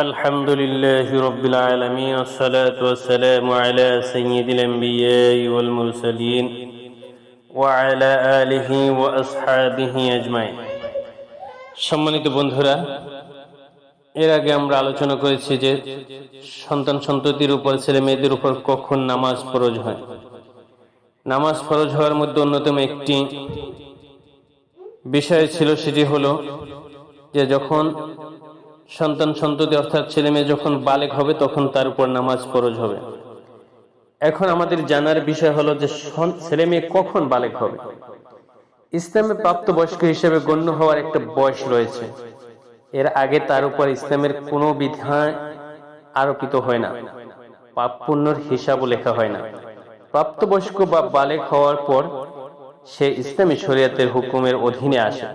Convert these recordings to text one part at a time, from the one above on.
الحمد لله رب العالمين والصلاة والسلام على سيد الأنبياء والمرسلين وعلى آله وأصحابه أجمعين সম্মানিত বন্ধুরা এর আগে আমরা আলোচনা করেছি যে সন্তান সন্ততির উপর ছেলে মেয়েদের উপর কখন নামাজ ফরজ হয় নামাজ ফরজ হওয়ার মধ্যে অন্যতম একটি বিষয় ছিল সেটি হলো যে যখন সন্তান সন্ততি অর্থাৎ ছেলে মেয়ে যখন বালেক হবে, তখন তার উপর নামাজ ফরজ হবে। এখন আমাদের জানার বিষয় হলো যে ছেলে মেয়ে কখন বালেক হবে? ইসলামে প্রাপ্তবয়স্ক হিসেবে গণ্য হওয়ার একটা বয়স রয়েছে। এর আগে তার উপর ইসলামের কোনো বিধান আরোপিত হয় না। পাপ পুণ্যর হিসাবও লেখা হয় না। প্রাপ্তবয়স্ক বা বালেক হওয়ার পর সে ইসলামী শরীয়তের হুকুমের অধীনে আসে।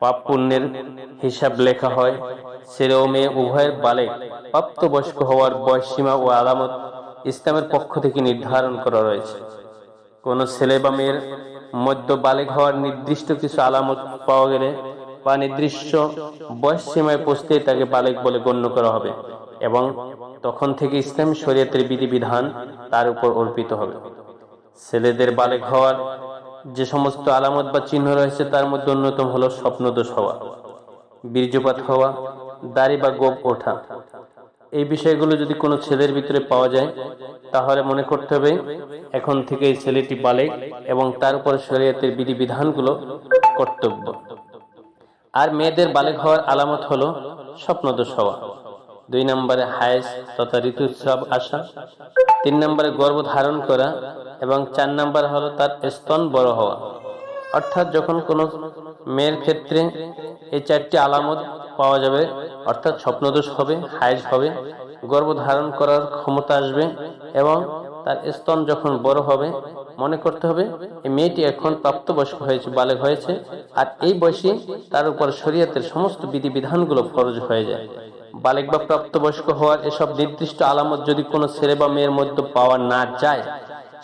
পাপ পুণ্যের হিসাব লেখা হয়। ছেলে ও মেয়ে উভয়ের বালেক প্রাপ্তবয়স্ক হওয়ার বয়সীমা ও আলামত ইসলামের পক্ষ থেকে নির্ধারণ করা রয়েছে। কোন ছেলে বা মেয়ের মধ্য বালেক হওয়ার নির্দিষ্ট কিছু আলামত পাওয়া গেলে বা নির্দিষ্ট বয়স সীমায় পৌঁছতে তাকে বালেক বলে গণ্য করা হবে এবং তখন থেকে ইসলাম শরীয়তের বিধিবিধান তার উপর অর্পিত হবে। ছেলেদের বালেক হওয়ার যে সমস্ত আলামত বা চিহ্ন রয়েছে, তার মধ্যে অন্যতম হলো স্বপ্নদোষ হওয়া, বীর্যপাত হওয়া, দাড়ি বা গোপ ওঠা। এই বিষয়গুলো যদি কোনো ছেলের ভিতরে পাওয়া যায়, তাহলে মনে করতে হবে, এখন থেকে এই ছেলেটি বালেক এবং তার উপর শরীয়তের বিধিবিধানগুলো কর্তব্য। আর মেয়েদের বালেক হওয়ার আলামত হলো স্বপ্নদোষ হওয়া। দুই নম্বরে হায়েস তথা ঋতুস্রাব আসা। তিন নম্বরে গর্ভ ধারণ করা। এবং চার নাম্বার হলো তার স্তন বড় হওয়া। অর্থাৎ যখন কোনো মেয়ের ক্ষেত্রে এই চারটি আলামত পাওয়া যাবে, অর্থাৎ স্বপ্নদোষ হবে হাইজ হবে গর্ভ ধারণ করার ক্ষমতা আসবে এবং তার স্তন যখন বড় হবে, মনে করতে হবে এই মেয়েটি এখন প্রাপ্তবয়স্ক হয়েছে, বালেক হয়েছে আর এই বয়সে তার উপর শরীয়তের সমস্ত বিধিবিধানগুলো ফরজ হয়ে যায়। বালেক বা প্রাপ্তবয়স্ক হওয়ার এসব নির্দিষ্ট আলামত যদি কোনো ছেলে বা মেয়ের মধ্যে পাওয়া না যায়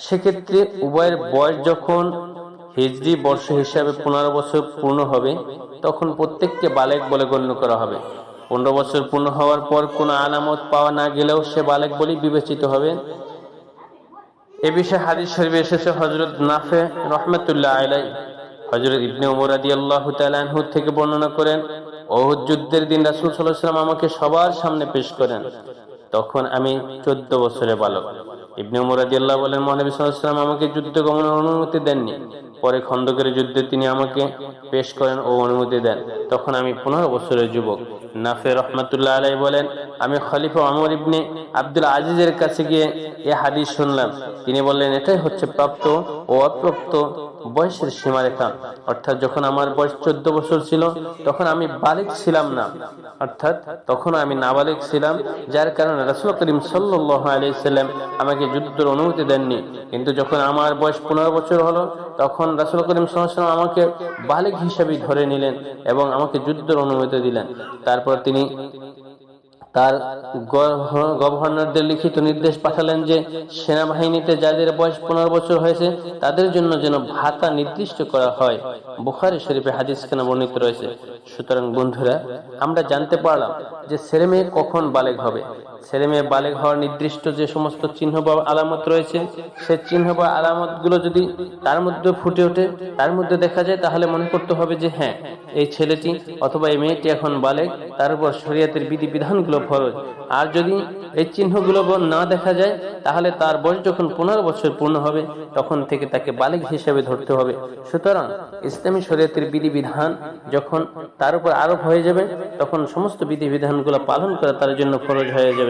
সেক্ষেত্রে উভয়ের বয়স যখন হিজরি বর্ষ হিসাবে পনেরো বছর পূর্ণ হবে, তখন প্রত্যেককে বালেক বলে গণ্য করা হবে। পনেরো বছর পূর্ণ হওয়ার পর কোনো আলামত পাওয়া না গেলেও সে বালেক বলেই বিবেচিত হবে। এ বিষয়ে হাদিস শরীফে এসেছে হজরত নাফে রহমতুল্লাহ আলাই হজরত ইবনে ওমর আদি আল্লাহ তালাহু থেকে বর্ণনা করেন, ওহুদ যুদ্ধের দিন রাসুল সাল্লাহাম আমাকে সবার সামনে পেশ করেন। তখন আমি চোদ্দ বছরে বালক। ইবনে উমর রাদিয়াল্লাহু বলেন, মহানবী আলাইহি আমাকে যুদ্ধ গমনের অনুমতি দেননি। পরে খন্দকের যুদ্ধে তিনি আমাকে পেশ করেন ও অনুমতি দেন। তখন আমি পনেরো বছরের যুবক। নাফে রহমাতুল্লাহ আলাই বলেন, আমি খলিফা অমর ইবনে আব্দুল আজিজের কাছে গিয়ে এ হাদিস শুনলাম। তিনি বললেন, এটাই হচ্ছে প্রাপ্ত ও অপ্রাপ্ত বয়সের সীমারেখা। অর্থাৎ যখন আমার বয়স চোদ্দ বছর ছিল, তখন আমি বালিক ছিলাম না। অর্থাৎ তখন আমি নাবালিক ছিলাম, যার কারণে রাসুল করিম সাল্লাহ আলাইসাল্লাম আমাকে যুদ্ধের অনুমতি দেননি। কিন্তু যখন আমার বয়স পনেরো বছর হলো, তখন রাসুল করিম সাল্লাম আমাকে বালিক হিসাবে ধরে নিলেন এবং আমাকে যুদ্ধের অনুমতি দিলেন। তারপর তিনি তার গভর্নরদের লিখিত নির্দেশ পাঠালেন যে সেনাবাহিনীতে যাদের বয়স পনেরো বছর হয়েছে, তাদের জন্য যেন ভাতা নির্দিষ্ট করা হয়। বুখারি শরীফে হাদিস কেন বর্ণিত রয়েছে? সুতরাং বন্ধুরা, আমরা জানতে পারলাম যে ছেলে মেয়ে কখন বালেক হবে। ছেলে মেয়ে বালেক হওয়ার নির্দিষ্ট যে সমস্ত চিহ্ন বা আলামত রয়েছে, সে চিহ্ন বা আলামতগুলো যদি তার মধ্যে ফুটে ওঠে, তার মধ্যে দেখা যায়, তাহলে মনে করতে হবে যে হ্যাঁ এই ছেলেটি অথবা এই মেয়েটি এখন বালেগ, তার উপর শরীয়তের বিধি বিধানগুলো ফরজ। আর যদি এই চিহ্নগুলো না দেখা যায়, তাহলে তার বয়স যখন পনেরো বছর পূর্ণ হবে, তখন থেকে তাকে বালিক হিসেবে ধরতে হবে। সুতরাং ইসলামী শরীয়তের বিধি বিধান যখন তার উপর আরোপ হয়ে যাবে, তখন সমস্ত বিধি বিধানগুলো পালন করা তার জন্য ফরজ হয়ে যাবে।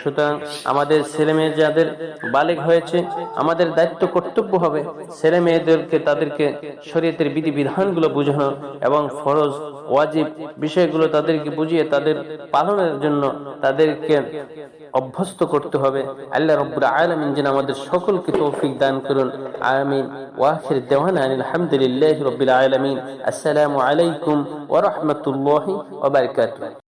সুতরাং আমাদের ছেলে মেয়ে যাদের বালিক হয়েছে, আমাদের দায়িত্ব কর্তব্য হবে ছেলে মেয়েদেরকে তাদেরকে শরীয়তের বিধি বিধানগুলো বোঝানো এবং ফরজ, ওয়াজিব বিষয়গুলো তাদেরকে বুঝিয়ে তাদের পালনের জন্য তাদেরকে অভ্যস্ত করতে হবে। আল্লাহ রব্বুল আলামিন যেন আমাদের সকলকে তৌফিক দান করুন। আমিন। ওয়াখির দেওয়ানা আলহামদুলিল্লাহ রব্বিল আলামিন। আসসালামু আলাইকুম ওয়া রাহমাতুল্লাহি ওয়া বারাকাতুহু।